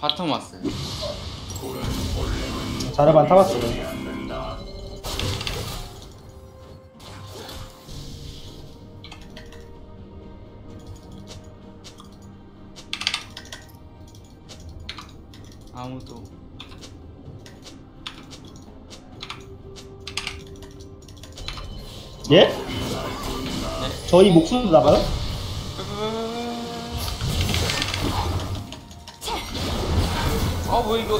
바텀 왔어요. 자르반 타봤어. 아무도 예? 저희 목숨도 나가요? 아뭐 이거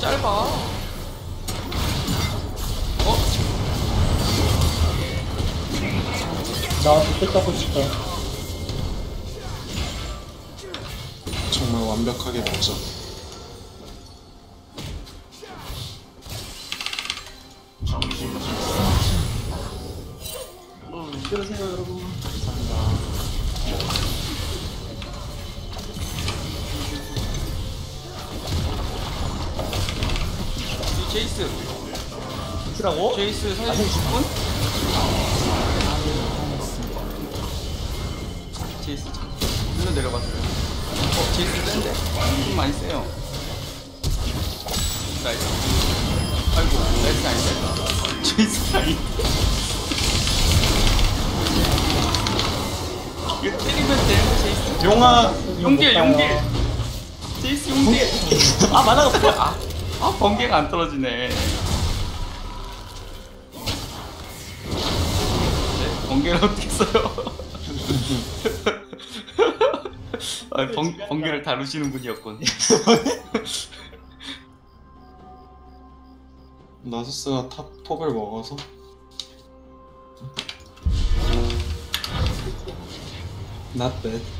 짧아 어? 나와서 뺏잡고 싶다. 정말 완벽하게 먹자. 들으세요 여러분. 제이스. 키라고? 제이스 살려주실 분? 제이스 일로 내려갔어요. 어 제이스 센데. 좀 많이 세요. 나이스. 아이고 나이스 아닌데 제이스 아닌데 이거 때리면 되는 거 제이스? 용아 용길 용길 제이스 용길 아 만화가. 아, 아 번개가 안 떨어지네. 네, 번개를 어떻게 써요? 아, 번, 번개를 다루시는 분이었군. 나서스가 탑 톱을 먹어서 Not bad.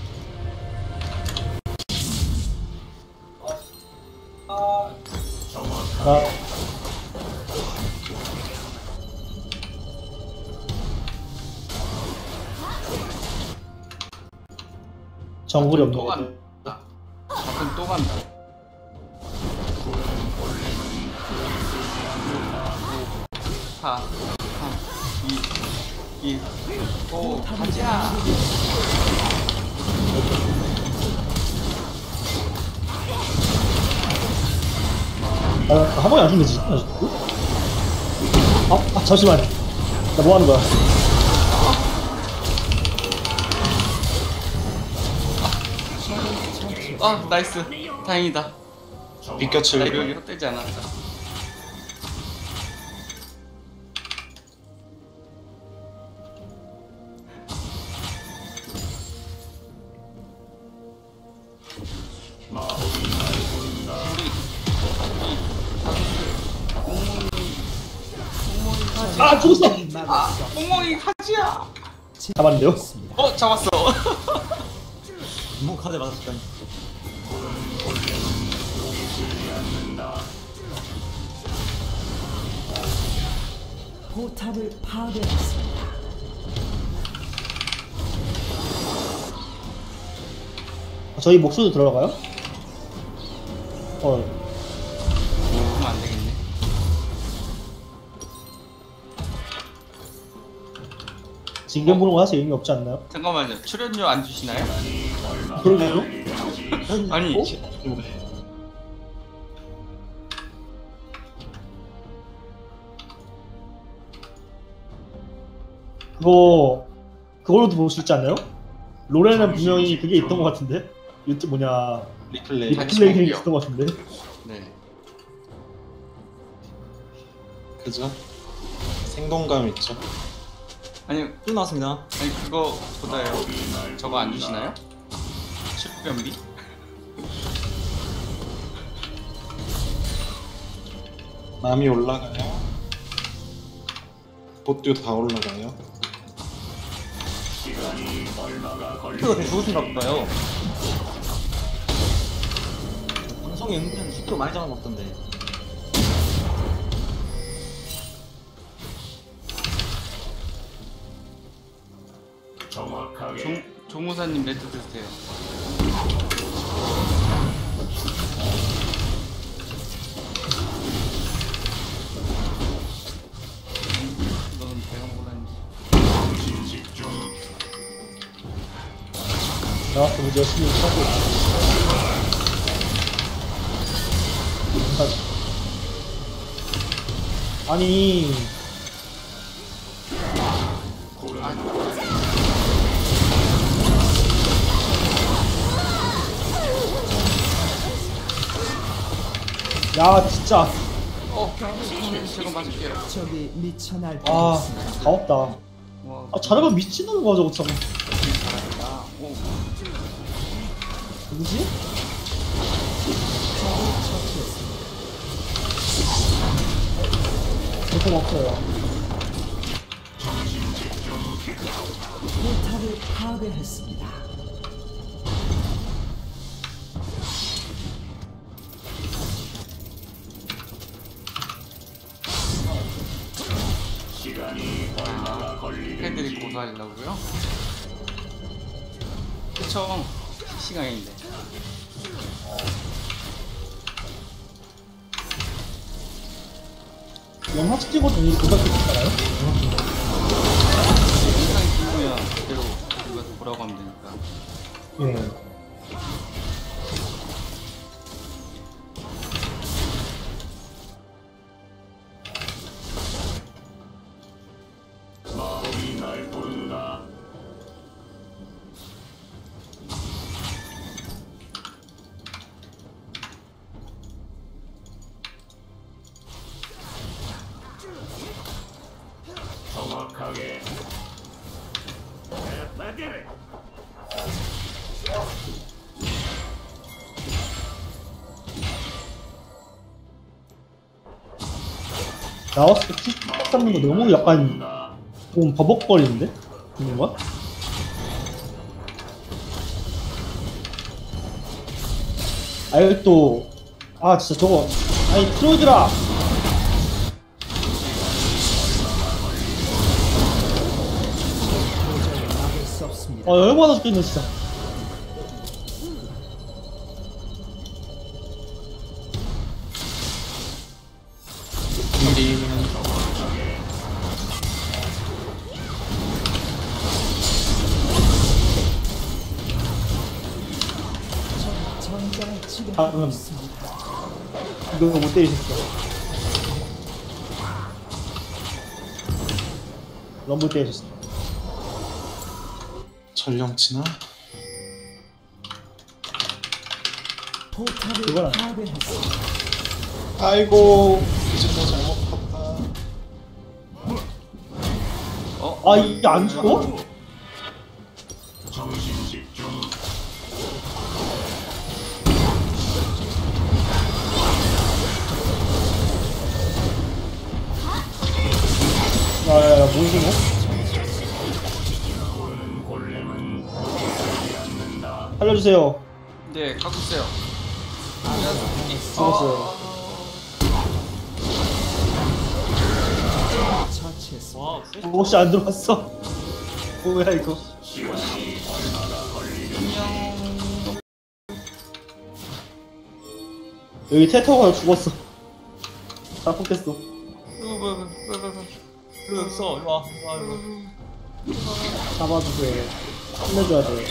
아, 정글이 없는 또거 간다. 가끔 또 간다. 사, 삼, 이, 일, 오, 가자. 아, 한 번에 안 죽는 지 아, 아, 잠시만. 나 뭐 하는 거야? 아, 나이스. 다행이다. 나 이거 여기로 떼지 않았다. 아, 죽었어! 아, 엉망이 가지야. 잡았는데요? 어, 잡았어. 뭐 카드 맞았다니. 포탑을 파괴했습니다. 저희 목소리도 들어가요? 어, 거 사실 의미 없지 않나요? 잠깐만요. 출연료 안 주시나요? 그러게요? 아니, 어? 그거, 그걸로도 볼 수 있지 않나요? 롤에는 분명히 그게 있던 것 같은데? 유튜브 뭐냐, 리플레이 리- 리플레이 게 보기요. 있었던 것 같은데? 네. 그죠? 생동감 있죠. 아니, 또 나왔습니다. 아니 그거보다요. 저거 안 주시나요? 식변비? 남이 올라가요. 보듀 다 올라가요. 속도가 되게 좋으신가 보다요. 방송에 은근 속도 많이 잡아먹던데. 종무사님 레드 드세요. 너는. 나왔으면 열심히 하고. 아니 야 진짜 어, 제가 맞을게요. 적이 미쳐 아. 가없다 와, 아 자르반 미친놈인 거야 저거 참 누구지? 보통 없어요 포탑을 파괴했습니다. 팬들이 고소하려고요? 그쵸. 시간인데. 영상 찍어도 이 그렇게 찍잖아요? 영상이 길면 그대로 누가 보라고 하면 되니까. 예 나왔을 때 틱톡 쌓는 거 너무 약간 좀 버벅거리는데? 뭔가? 아유 또 아 진짜 저거 아니 트로이드라. 아 열받아 죽겠네 진짜 방금 있습니다. 이거 못 때리셨어 럼블 때리셨어 전령 치나? 포탑을 그건. 파괴했습니다. 아이고 이제 뭐 잘못 봤다 어? 아 이게 안 죽어? 뭐? 살려주세요 네, 갖고 있어요. 죽었어요 처치했습니다. 옷이 안 들어왔어 뭐야 이거 여기 테터가 죽었어 다 뽑겠어 그랬어, 일로 와. 잡아주세요 혼내줘야 돼.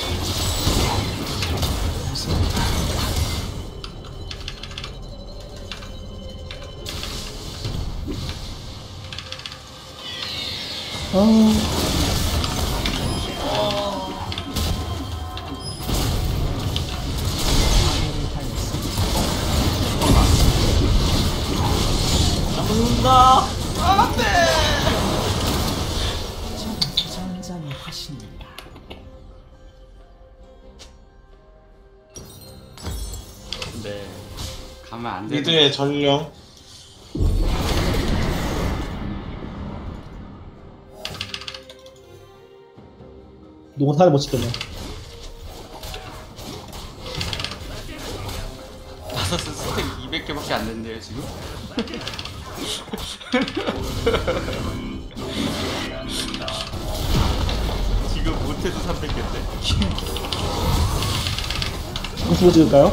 아 네. 가면 안 되는. 미드의 전령 농사를 못 짓겠네 나서스 스택 200개밖에 안 된대요, 지금? 지금 못해도 300개인데? 무슨 찍을까요?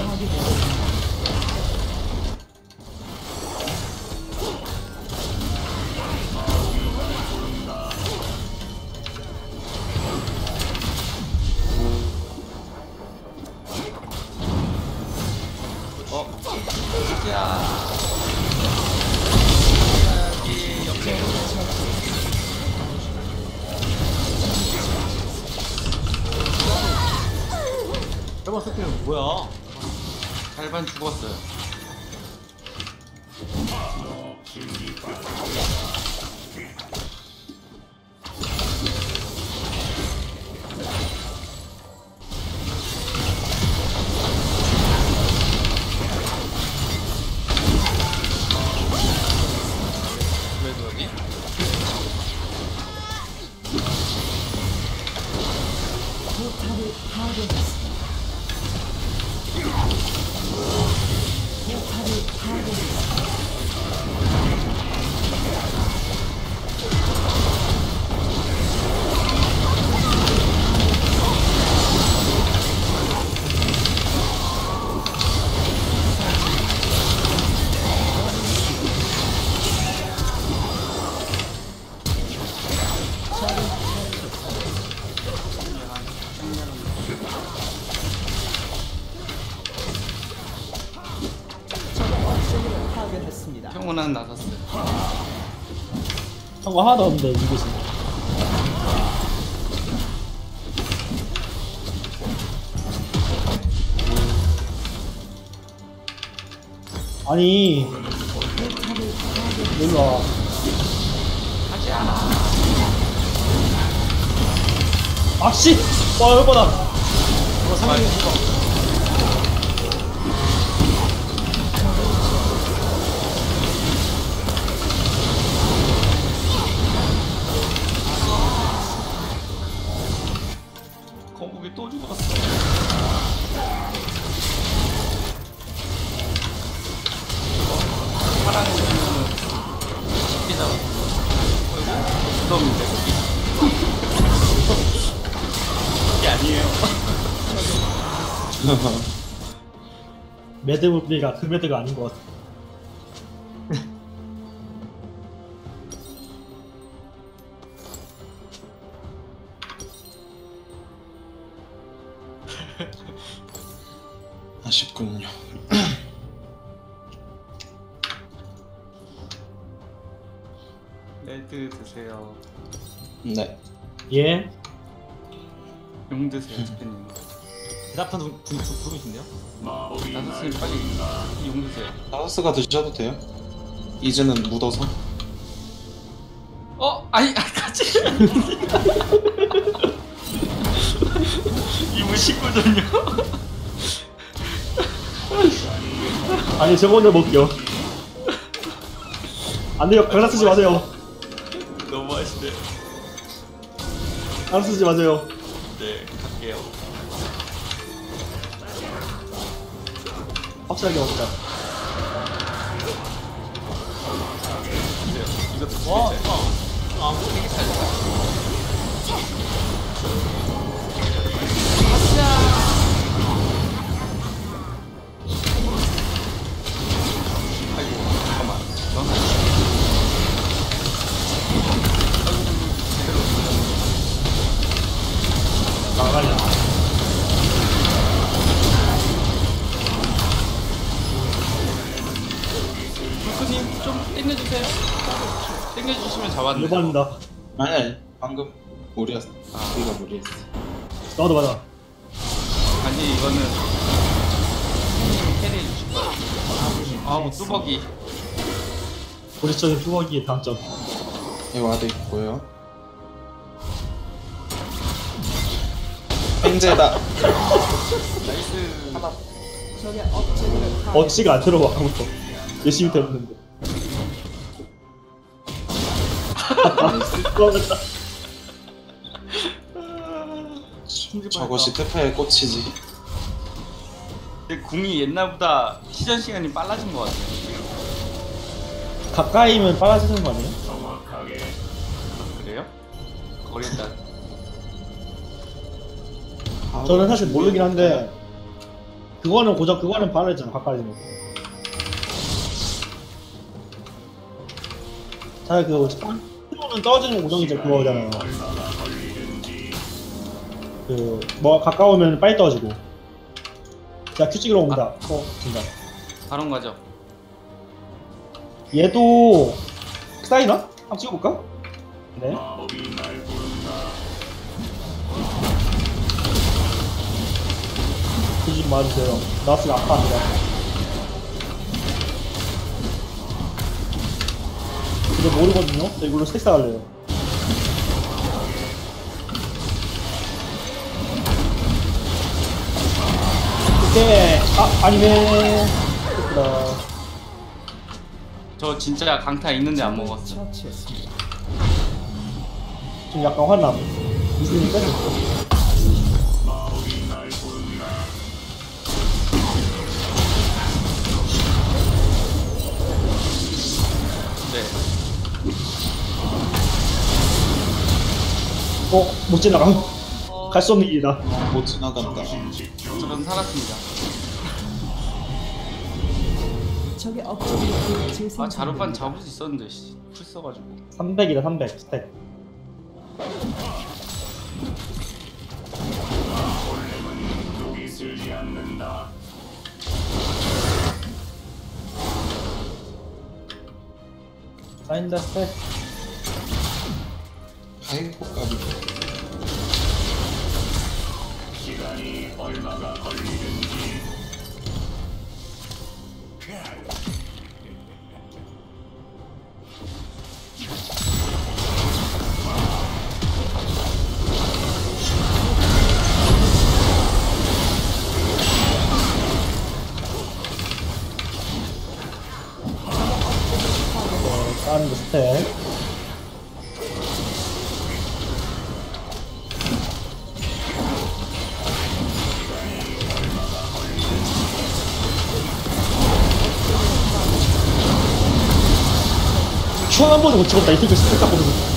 평온한 나섰어요. 한거 하나도 없는데 이것이 아니 일로 와 아씨! 와 열받아. 어, 매드부비가 그 매드가 아닌 것 같아 아쉽군요. 레드 드세요. 네. 예 용 드세요, 스피님. 대답한 분, 분이신데요? 나섰으니 빨리 용 드세요. 다우스가 드셔도 돼요. 이제는 묻어서. 어? 아니, 아, 같이. 이분 19점요? 아니 저거 먼저 먹게요 안돼요 강사 쓰지 마세요 너무 하시네. 강사 쓰지 마세요 네, 갈게요. 먹자 네, 이것도 와, 진짜. 아, 아, 되게 잘 됐다. 아이 땡겨주세요. 땡겨주시면 잡았는데. 열받는다 아니 아니 방금 무리였어. 우리가 무리했어. 나도 맞아 아니 이거는 형님이 캐리해 주실 거예요. 아, 뭐 뚜벅이. 고지적인 뚜벅이의 단점 이 와드 있고요. 펜제다. 나이스. 업체를 파괴했습니다. 어치가 안 들어와 아무것도 열심히 때렸는데 저것이 테파의 꽃이지. 근데 궁이 옛날보다 시전 시간이 빨라진 것 같아요. 가까이면 빨라지는 거 아니에요? 그래요? 거리다. 저는 사실 모르긴 한데 그거는 고작 그거는 빨라지잖아 가까이면 잘 그거 는 떨어지는 고정이죠 그거잖아요 그 뭐 가까우면 빨리 떨어지고 자 큐 찍으로 온다 어 진다 바론 가죠. 얘도 사이나? 한번 찍어볼까? 네. 뒤집 맞으세요. 나왔으면 아파합니다. 근데 모르거든요? 저 이걸로 색상할래요. 오케이. 아, 아니네. 됐다. 저 진짜 강타 있는데 안 먹었어. 처치했습니다. 좀 약간 화남. 뺐 어, 못 지나가. 갈수 없는 길이다. 못 지나간다. 저는 살았습니다. 아 자루반 잡을 수 있었는데 씨. 풀 써가지고. 300이다, 300. 스택. 쌓인다, 스택. 까비. 非常的好用 큐한 번도 못 찍었다. 이틀 스택 갖고 오는 거. 여기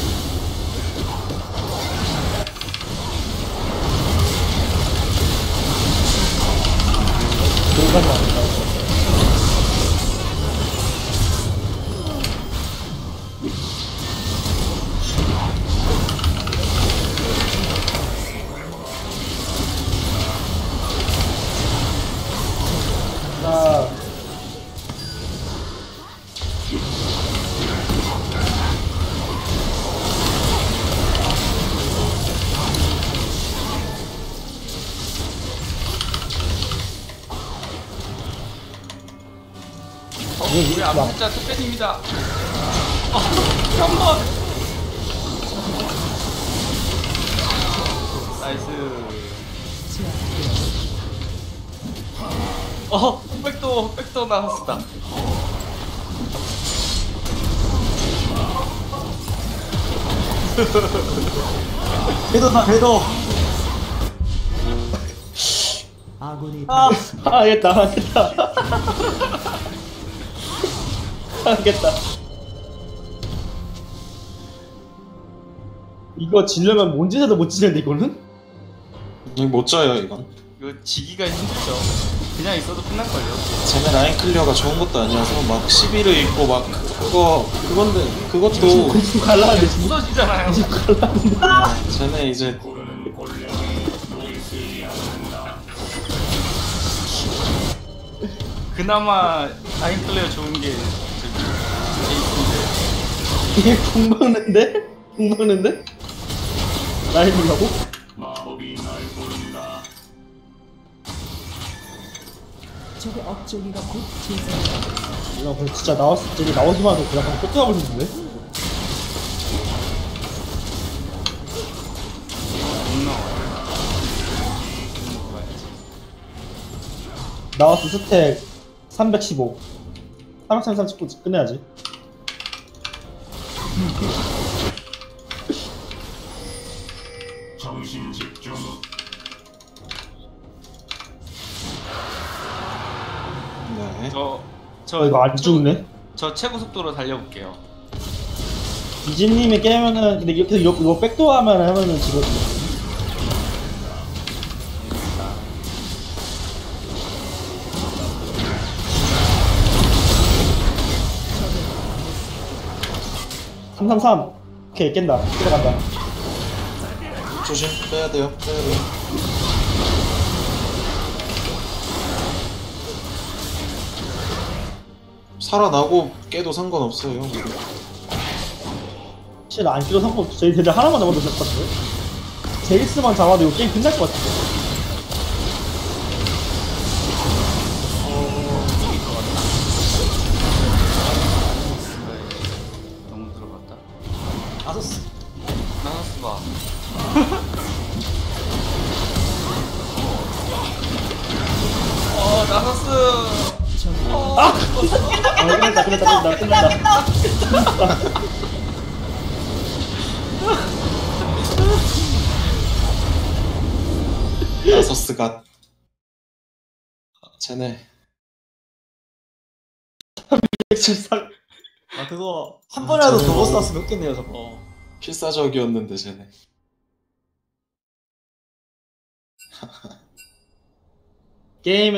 우리 야. 암살자 특배입니다. 어, 한 번. 나이스. 어, 백도 백도 나왔다. 배도다 배도 아군이 아 하겠다 하겠다 하겠다 이거 지려면 뭔짓해도 못 지는데 이거는? 이못 져요 이건. 이거 지기가 힘들죠. 그냥 있어도 끝날걸요. 쟤네 라인 클리어가 좋은 것도 아니어서 막 11을 입고 막 그거 그건데 그것도 공수 갈라는데 지금 무너지잖아요. 쟤네 이제 그나마 라인 클레어 좋은 게 이게 궁 먹는데? 궁 먹는데? 라인이라고? 적의 업적이가 곧 재생. 이거 그냥 진짜 나왔 저기 나오기만 해도 그냥? 못 나와요. 먹어야지. 나왔어 스택 315 339 끝내야지 저, 이거 안 죽네? 저 최고 속도로 달려볼게요. 이진님이 깨면은 근데 이렇게 이거, 이거 백도어 하면 하면은 지거든요 삼삼삼. 오케이 깬다. 들어간다. 조심 빼야 돼요 빼야 돼요. 살아나고 깨도 상관없어요. 사실 안 끼도 상관없어. 저희 대대 하나만 잡아도 될 것 같아요. 제이스만 잡아도 이거 게임 끝날 것 같은데. 너무 들어갔다. 아서스. 나가스 봐. 끝났다, 끝났다, 끝났다, 끝났다. 나서스가 쟤네 173. 아 그거 한 번이라도 더 버스tas으면 웃겠네요 저거. 필사적이었는데 쟤네 게임에